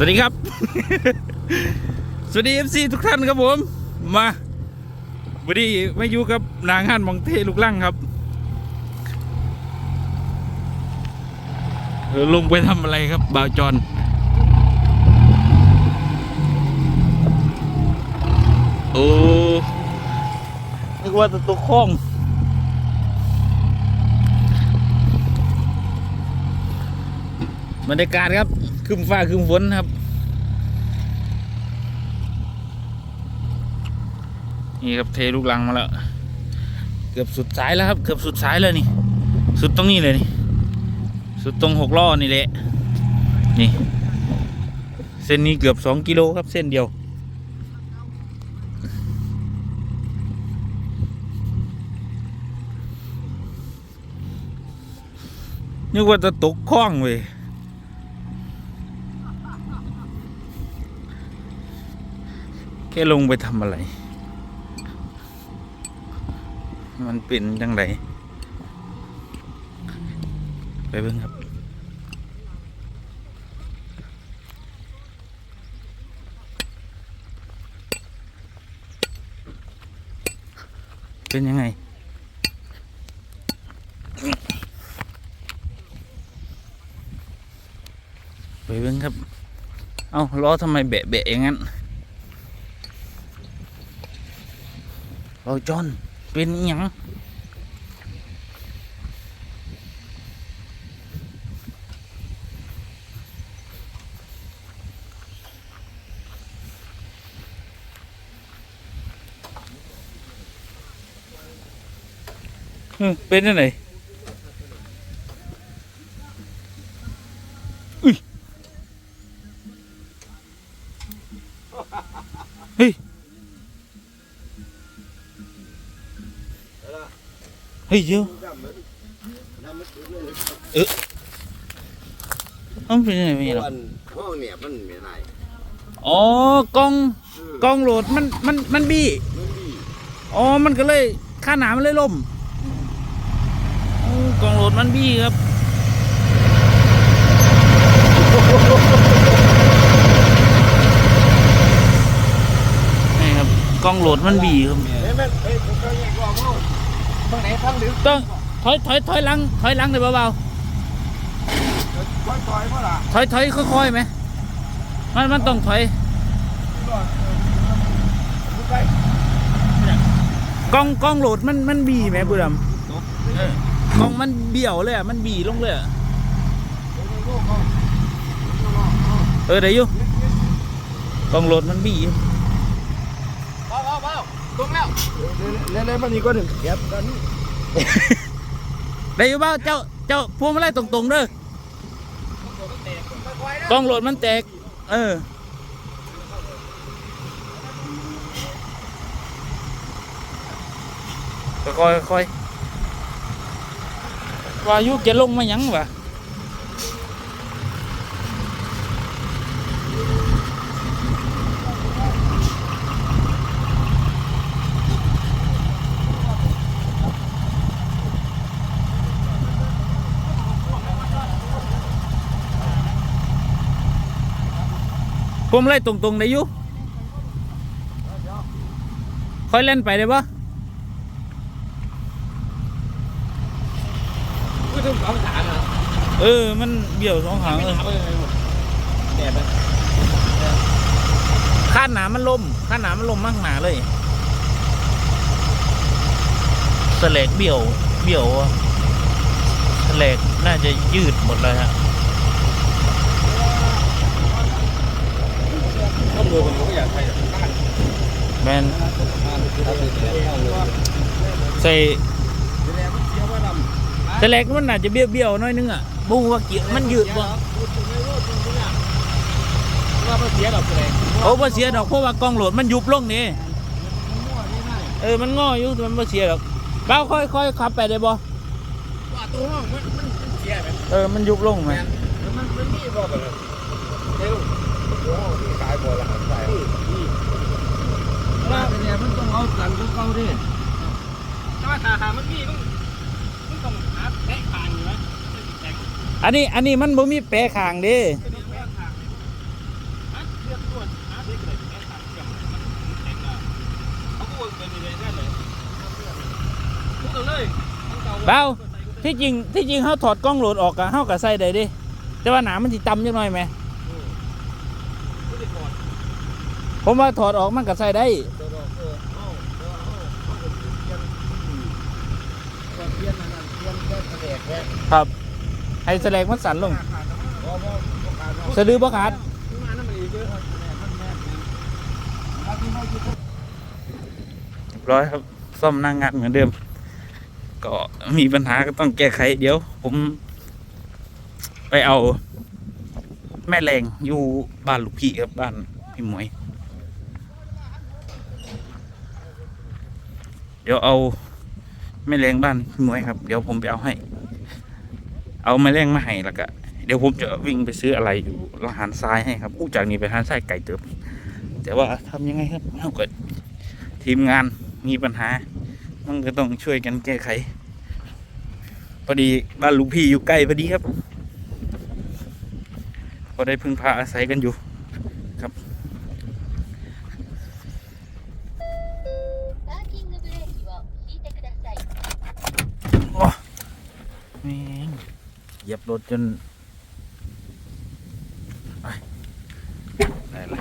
สวัสดีครับ สวัสดีเอฟซีทุกท่านครับผม มาวันนี้ไมาอยู่กับนางห้านมองเทลูกลั่งครับ ลงไปทำอะไรครับบ่าวจอนโอ้นึกว่าจะตัวคล้องบรรยากาศครับ ครึมฟ้าครึมฝนครับ นี่ครับเทลูกลังมาแล้ว เกือบสุดสายแล้วครับ เกือบสุดสายเลยนี่ สุดตรงนี้เลยนี่ สุดตรงหกล้อนี่แหละ นี่ เส้นนี้เกือบสองกิโลครับเส้นเดียวนึกว่าจะตกคล้องเว้ย แค่ ลงไปทำอะไร มันเป็นจังไดไปเบิ่งครับเป็นยังไง ไปเบิ่งครับ เอาล้อทำไมแบะแบะอย่างนั้น เราจอนเป็นอิ เออเป็นยังไงอุ้ยเฮ้ยเฮ้ยเดี๋ยวเออมันเป็นยังไงไม่หรอวันห้องเนี่ยมันไม่ได้อ๋อกล้องกล้องโหลดมันมันมันบี้มันดีอ๋อมันก็เลยค่าหนามันเลยล่มโอ้กล้องโหลดมันบี้ครับนี่ครับกล้องโหลดมันบี้ครับ เฮ้ยมันเฮ้ยมันก็แยกว่าห้องทางไหนทางลึกต้องถอยถอยถอยหลังถอยหลังเลยเบาค่อยถอยเมื่อไหร่ๆถอยถอยค่อยๆไหมมันมันต้องถอยลุกไปกล้องกล้องโหลดมันมันบีไหมบุรีรัมย์กล้องมันเบี่ยวเลยอะมันบีลงเลยอะเออได้อยู่กล้องโหลดมันบีอยู่ เบาเบาเบาตรงแล้ว เล่นเล่นมันนี่ก็หนึ่งเก็บกันได้อยู่เปล่าเจ้าเจ้าพวงมาลัยตรงๆเด้อค่อยๆนะกล้องโหลดมันแตก เออค่อยๆค่อยว่ายุจะลงมายังวะ ผมไล่ตรงๆได้อยู่ค่อยเล่นไปได้ปะก็ต้องสองฐานนะเออ มันเบี่ยวสองหางเออแดดมันคาดหนามันลมคาดหนามันลมมากหนาเลยสแลกเบี่ยว เบี่ยวอะสแลกน่าจะยืดหมดเลยฮะ ข้อมือมันก็อยากใช้แบบบ้านแมนบ้านถ้าเป็นแลยใส่แดดมันเสียว่าดำสแลกมันน่าจะเบี้ยวเบี้ยวๆหน้อยนึงอะบุ้งว่าเกี่ยมันยืดบ่ว่ามันเสียดอกเลยโอ้บ่เสียดอกเพราะว่ากองโหลดมันยุบลงนี่เออมันงออยู่มันไม่เสียหรอกเบ้าค่อยค่อยขับไปได้บ่ว่าตัวห้องมันมันเสียแบบเออมันยุบลงไหมมันมันมันมีบ่แบบเร็วตัวห้อง ดิแต่ว่าขาหามันมีต้องมันต้องหาแตะขางอยู่ไะอันนี้อันนี้มันบ่มีแปรขาะขางดิเอ้าวาที่จริงที่จริงเขาถอดกล้องโหลดออกอะเขากะบใส่ได้ดิแต่ว่าหนามันจิต่ำจังหน่อยไหมผมว่าถอดออกมันกะบใส่ได้ ครับให้แสลงมันสั่นลงเพราะว่าขาดเนาะสะดือบ่ขาดมาน้ำมันอีกเยอะมันแม่นถ้าที่ไม่คิดร้อยครับ ซ่อมหนั่งงานเหมือนเดิม ก็มีปัญหาก็ต้องแก้ไข เดี๋ยว ผม ไปเอา แม่แรงอยู่บ้านลูกพี่ครับบ้านพี่หมวย เดี๋ยวเอา แม่แรงบ้านพี่มวยครับ เดี๋ยวผมไปเอาให้ เอาแม่แรงมาให้แล้วก็เดี๋ยวผมจะวิ่งไปซื้ออะไรอยู่ร้านอาหารทรายให้ครับอู้จากนี้ไปทานทรายไก่เติบ แต่ว่าทำยังไงครับเอาก็ทีมงานมีปัญหา มันก็ต้องช่วยกันแก้ไข พอดีบ้านลุงพี่อยู่ใกล้พอดีครับพอได้พึ่งพาอาศัยกันอยู่ ยียบรถจนไปได้ละ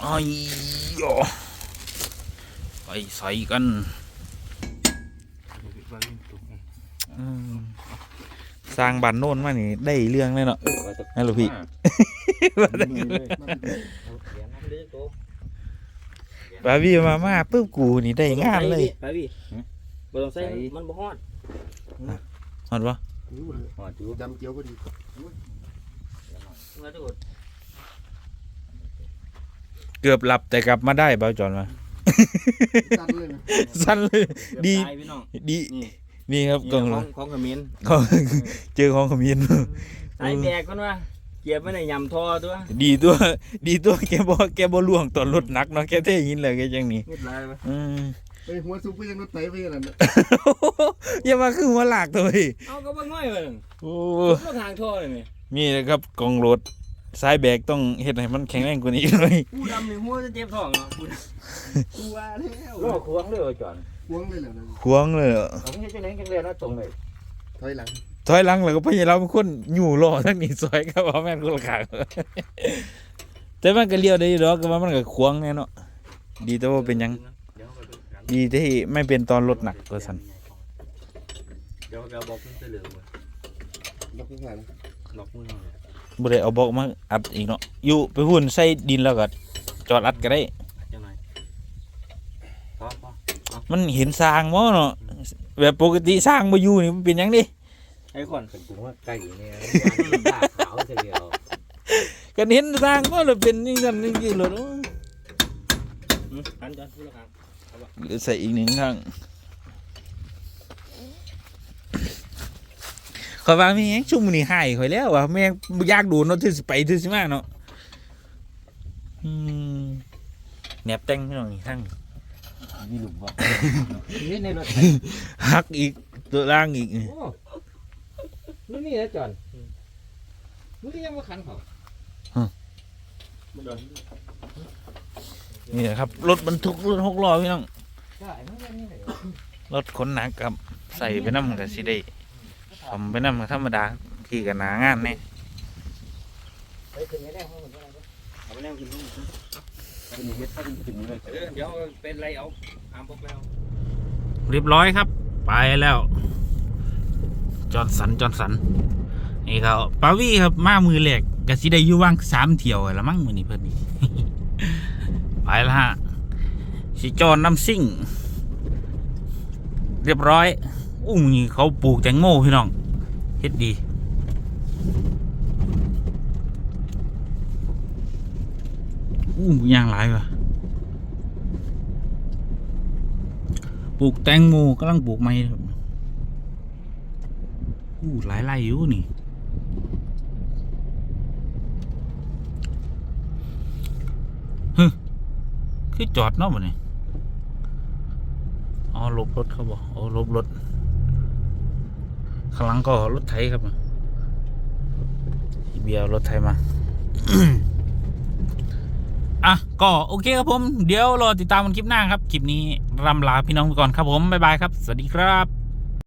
ไอ้ยอไปใส่กันอืมสร้างบ้านโน่นมานี่ได้เรื่องเลยเนาะนั่นหรอพี่ว่าแต่บาร์บี้มามาปุ๊บกูนี่ได้งานเลยไปพี่บ่ต้องใส่มันบ่ฮอด ฮอดปะจำเจียวก็ดีมาทุกคนเกือบหลับแต่กลับมาได้เบาจอนมาตัดเลยนะสั้นเลยดีตายพี่น้อง ดี นี่นี่ครับกขล่อองงเลยของขมิ้นของเจอของขมิ้นใส่แบกก่อนว่าเก็บไว้ในยำทอตัวดีตัว ดีตัวแกบ่แกบ่ล่วงตอนรถหนักเนาะแกเท่ยินเลยแกจังนี้นิดลายไปอืม ไปหัวซุปไปยังรถไถไปยังนั่นน่ะอย่ามาคือหัวหลากตัวพี่เอาก็บ่ง่อยเบิ่งโอ้รถทางท่อเลยนี่นี่นะครับกล่องรถสายแบกต้องเฮ็ดให้มันแข็งแรงกว่านี้หน่อยผู้ดำนี่หัวจะเจ็บท้องเนาะผู้ดกูว่าแล้วำรอควงเลยจอนห่วงเลยเหรอนั่นควงเลยเหรอผมเฮ็ดจังได๋จังเลยนะตรงเลยถอยหลังถอยหลังแล้วก็พยายามเป็นคนอยู่รอทั้งนี้ซอยครับเอาแม่นคนละขางแต่มันก็เลี้ยวได้อยู่ดอกก็ว่ามันก็ควงแน่เนาะดีแต่ว่าเป็นหยังเดี๋ยวไปดูกันดีที่ไม่เป็นตอนรถหนักตัวสันเดี๋ยวไปเอาบอกมันเสลือไว้ล็อกข้างหลังล็อกมือบ่ได้เอาบล็อกมาอัดอีกเนาะอยู่ไปหุ่นใส่ดินแล้วก็จอดอัดก็ได้จังได๋พอพอมันเห็นสร้างบ่เนาะแบบปกติสร้างบ่อยู่นี่มันเป็นหยังดิไอ้คนเป็นกูว่าไก่เนี่ยตาขาวเฉลียวก็เห็นสร้างบ่เลยเป็นนี่กันนี่เลยเนาะหันจอนผู้ละครั้ง หรือใส่อีกหนึ่งข้างขอยว่าแม่งชุ่มอนี่หายข่อยแล้วว่ะแม่งบ่อยากดูเนาะที่สิไปที่สิมาเนาะอืมแหนบแต่งพี่น้องนี่ทั้งมีหลุมบ่นี่ในรถหักอีกตัวล่างอีกโอ้นี่นี่นะจอนมึงก็ยังมาขันเขานี่นะครับรถบรรทุกรถหกล้อพี่น้อง รถขนหนักกับใส่ไปน้ำกับสิได้ทำไปน้ำกับธรรมดาขี่กับหนางานแน่ไปถึงไม่ได้ห้องมันอะไรเอาไปแนวกินเป็นเฮ็ดถ้าเป็นถึงเลยเออเดี๋ยวเป็นไรเอาตามพวกแล้วเรียบร้อยครับ ไปแล้ว จอดสันจอดสัน นี่ครับปาวี่ครับมามือแหลกกับสิได้อยู่ว่างสามเที่ยวละมั้งมือนี้เพิ่นนี่ไปแล้วฮะ สิจอน้ำซิ่ง เรียบร้อยอู้นี่เขาปลูกแตงโมพี่น้องเฮ็ดดี อู้ยางหลายว่ะปลูกแตงโมกำลังปลูกไม้อู้หลายไร่อยู่นี่ฮึคือจอดเนาะบ่เนี่ยอ๋อห ลบรถเขาบอกโอ้ลบรถข้างหลังก็รถไถครับเบียร์รถไถมาอะก็โอเคครับผม เดี๋ยวรอติดตามกันคลิปหน้าครับ คลิปนี้รำลาพี่น้องไปก่อนครับผม บ๊ายบายครับ สวัสดีครับ